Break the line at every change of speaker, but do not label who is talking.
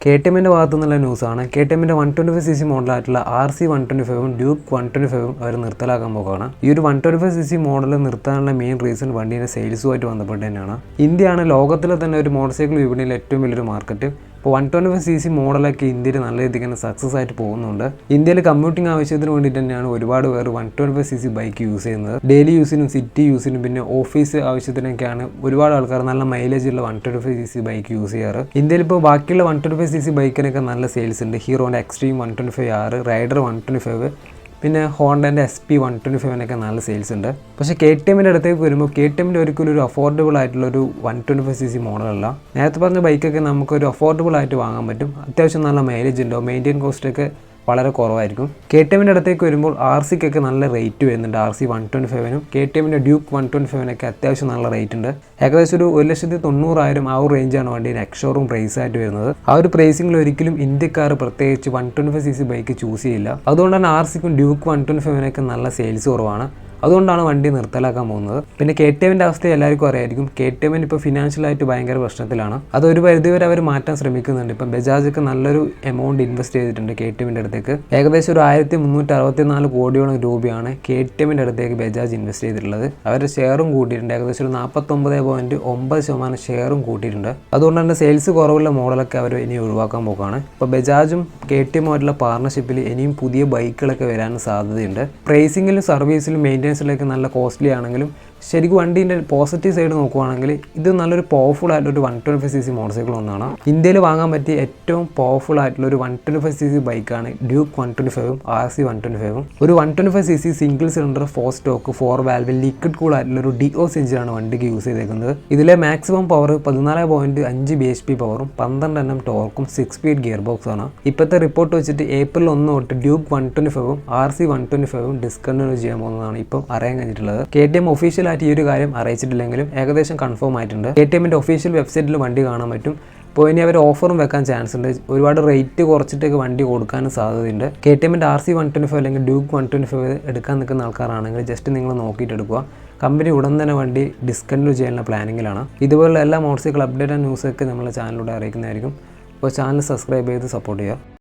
K T എമ്മിന്റെ ഭാഗത്തു നിന്നുള്ള ന്യൂസാണ്. കെ ടി എമ്മിന്റെ one twenty five C C മോഡലായിട്ടുള്ള R C one twenty ഫൈവും ഡ്യൂക്ക് വൺ ട്വന്റി ഫൈവും അവർ നിർത്തലാക്കാൻ പോകുകയാണ് ഈ ഒരു one twenty five C C model നിർത്താനുള്ള മെയിൻ റീസൺ വണ്ടീന്റെ സെയിൽസുമായിട്ട് ബന്ധപ്പെട്ട് തന്നെയാണ്. ഇന്ത്യയാണ് ലോകത്തിലെ തന്നെ ഒരു മോട്ടോർ സൈക്കിൾ വിപണിയിൽ ഏറ്റവും വലിയൊരു മാർക്കറ്റ് ഇപ്പോൾ one twenty five C C മോഡലൊക്കെ ഇന്ത്യയിൽ നല്ല രീതിക്ക് തന്നെ സക്സസ് ആയിട്ട് പോകുന്നുണ്ട്. ഇന്ത്യയിൽ കമ്മ്യൂട്ടിംഗ് ആവശ്യത്തിന് വേണ്ടി തന്നെയാണ് ഒരുപാട് പേർ one twenty five C C bike use ചെയ്യുന്നത് ഡെയിലി യൂസിനും സിറ്റി യൂസിനും പിന്നെ ഓഫീസ് ആവശ്യത്തിനൊക്കെയാണ് ഒരുപാട് ആൾക്കാർ നല്ല മൈലേജ് ഉള്ള one twenty five C C bike use ചെയ്യാറ്. ഇന്ത്യയിൽ ഇപ്പോൾ ബാക്കിയുള്ള one twenty five C C ബൈക്കിനൊക്കെ നല്ല സെയിൽസ് ഉണ്ട്. ഹീറോന്റെ Xtreme one twenty five R Raider one twenty five പിന്നെ ഹോണ്ടന്റെ എസ് പി വൺ ട്വന്റി ഫൈവിനൊക്കെ നല്ല സെയിൽസ് ഉണ്ട്. പക്ഷേ കെ ടി എമ്മിന്റെ അടുത്തേക്ക് വരുമ്പോൾ കെ ടി എമ്മിന്റെ ഒരിക്കലും ഒരു അഫോർഡബിൾ ആയിട്ടുള്ള ഒരു one twenty five C C മോഡലല്ല നേരത്തെ പറഞ്ഞ ബൈക്കൊക്കെ നമുക്കൊരു അഫോർഡബിൾ ആയിട്ട് വാങ്ങാൻ പറ്റും. അത്യാവശ്യം നല്ല മൈലേജ് ഉണ്ടോ? മെയിന്റെയിൻ കോസ്റ്റൊക്കെ വളരെ കുറവായിരിക്കും. കെ ടി എമ്മിന്റെ അടുത്തേക്ക് വരുമ്പോൾ ആർ സിക്കൊക്കെ നല്ല റേറ്റ് വരുന്നുണ്ട്. ആർ സി വൺ ട്വന്റി ഫൈവിനും കെ ടി എമ്മിന്റെ ഡ്യൂക്ക് വൺ ട്വന്റി ഫൈവിനൊക്കെ അത്യാവശ്യം നല്ല റേറ്റ് ഉണ്ട്. ഏകദേശം ഒരു ഒരു ലക്ഷത്തി തൊണ്ണൂറായിരം ആ ഒരു റേഞ്ചാണ് വണ്ടിയുടെ എക്സോറും പ്രൈസ് ആയിട്ട് വരുന്നത്. ആ ഒരു പ്രൈസിംഗിൽ ഒരിക്കലും ഇന്ത്യക്കാർ പ്രത്യേകിച്ച് one twenty five C C bike choose ചെയ്യില്ല. അതുകൊണ്ട് തന്നെ ആർ സിക്കും ഡ്യൂക്ക് വൺ ട്വന്റി ഫൈവിനൊക്കെ നല്ല സെയിൽസ് കുറവാണ്. അതുകൊണ്ടാണ് വണ്ടി നിർത്തലാക്കാൻ പോകുന്നത്. പിന്നെ കെ ടി എമ്മിന്റെ അവസ്ഥ എല്ലാവർക്കും അറിയായിരിക്കും. കെ ടി എമ്മിന് ഇപ്പോൾ ഫിനാൻഷ്യലായിട്ട് ഭയങ്കര പ്രശ്നത്തിലാണ്. അതൊരു പരിധിവരെ അവർ മാറ്റാൻ ശ്രമിക്കുന്നുണ്ട്. ഇപ്പം ബജാജ് ഒക്കെ നല്ലൊരു എമൗണ്ട് ഇൻവെസ്റ്റ് ചെയ്തിട്ടുണ്ട് കെ ടി എമ്മിന്റെ അടുത്തേക്ക്. ഏകദേശം ഒരു ആയിരത്തി മുന്നൂറ്റി അറുപത്തി നാല് കോടിയോളം രൂപയാണ് കെ ടി എമ്മിന്റെ അടുത്തേക്ക് ബജാജ് ഇൻവെസ്റ്റ് ചെയ്തിട്ടുള്ളത്. അവരുടെ ഷെയറും കൂട്ടിയിട്ടുണ്ട്. ഏകദേശം ഒരു നാൽപ്പത്തൊമ്പത് പോയിന്റ് ഒമ്പത് ശതമാനം ഷെയറും കൂട്ടിയിട്ടുണ്ട്. അതുകൊണ്ട് തന്നെ സെയിൽസ് കുറവുള്ള മോഡലൊക്കെ അവർ ഇനി ഒഴിവാക്കാൻ പോകുകയാണ് ഇപ്പോൾ ബജാജും കെ ടി എമ്മുമായിട്ടുള്ള പാർട്ണർഷിപ്പിൽ ഇനിയും പുതിയ ബൈക്കുകളൊക്കെ വരാൻ സാധ്യതയുണ്ട്. പ്രൈസിങ്ങിലും സർവീസിലും മെയിന്റെനൻസിലൊക്കെ നല്ല കോസ്റ്റ്ലി ആണെങ്കിലും ശരിക്കും വണ്ടീന്റെ പോസിറ്റീവ് സൈഡ് നോക്കുവാണെങ്കിൽ ഇത് നല്ലൊരു പവർഫുൾ ആയിട്ടുള്ള ഒരു one twenty C C motor ഒന്നാണ് ഇന്ത്യയിൽ വാങ്ങാൻ പറ്റിയ ഏറ്റവും പവർഫുൾ ആയിട്ടുള്ള ഒരു വൺ ട്വന്റി സി സി ബൈക്കാണ് ഡ്യൂക്ക് വൺ ട്വന്റി ഫൈവും ആർ സി വൺ ട്വന്റി ഫൈവും ഒരു one twenty C C single cylinder four stroke four valve liquid cool ആയിട്ടുള്ള ഒരു ഡി ഒ എഞ്ചിനാണ് വണ്ടിക്ക് യൂസ് ചെയ്തേക്കുന്നത്. ഇതിലെ മാക്സിമം പവർ പതിനാല് പോയിന്റ് അഞ്ച് ബി എച്ച് പി പവറും പന്ത്രണ്ട് എണ്ണം ടോർക്കും സിക്സ് സ്പീഡ് ഗിയർ ആണ്. ഇപ്പോഴത്തെ റിപ്പോർട്ട് വെച്ചിട്ട് ഏപ്രിൽ ഒന്ന് തൊട്ട് ഡ്യൂക്ക് വൺ ട്വന്റി ഫൈവും ആർ സി വൺ ട്വന്റി ഫൈവും ഡിസ്കണ്ടിന്യൂ ചെയ്യാൻ പോകുന്നതാണ്. ഇപ്പം അറിയാൻ കഴിഞ്ഞിട്ടുള്ളത് കെ ടി എം ഒഫീഷ്യലായിട്ട് ഈ ഒരു കാര്യം അറിയിച്ചിട്ടില്ലെങ്കിലും ഏകദേശം കൺഫേം ആയിട്ടുണ്ട്. കെ ടി എമ്മിന്റെ ഒഫീഷ്യൽ വെബ്സൈറ്റിൽ വണ്ടി കാണാൻ പറ്റും. അപ്പോൾ ഇനി അവർ ഓഫറും വെക്കാൻ ചാൻസ് ഉണ്ട്. ഒരുപാട് റേറ്റ് കുറച്ചിട്ടൊക്കെ വണ്ടി കൊടുക്കാനും സാധ്യതയുണ്ട്. കെ ടി എമ്മിന്റെ R C one twenty five അല്ലെങ്കിൽ ഡ്യൂക്ക് വൺ ട്വന്റി ഫൈവ് എടുക്കാൻ നിൽക്കുന്ന ആൾക്കാരാണെങ്കിൽ ജസ്റ്റ് നിങ്ങൾ നോക്കിയിട്ട് എടുക്കുക. കമ്പനി ഉടൻ തന്നെ വണ്ടി ഡിസ്കണ്ടിന്യൂ ചെയ്യാനുള്ള പ്ലാനിങ്ങിലാണ് ഇതുപോലുള്ള എല്ലാ മോട്ടോർ സൈക്കിൾ അപ്ഡേറ്റ് ആൻഡ് ന്യൂസൊക്കെ നമ്മളെ ചാനലിലൂടെ അറിയിക്കുന്നതായിരിക്കും. അപ്പോൾ ചാനൽ സബ്സ്ക്രൈബ് ചെയ്ത് സപ്പോർട്ട് ചെയ്യുക.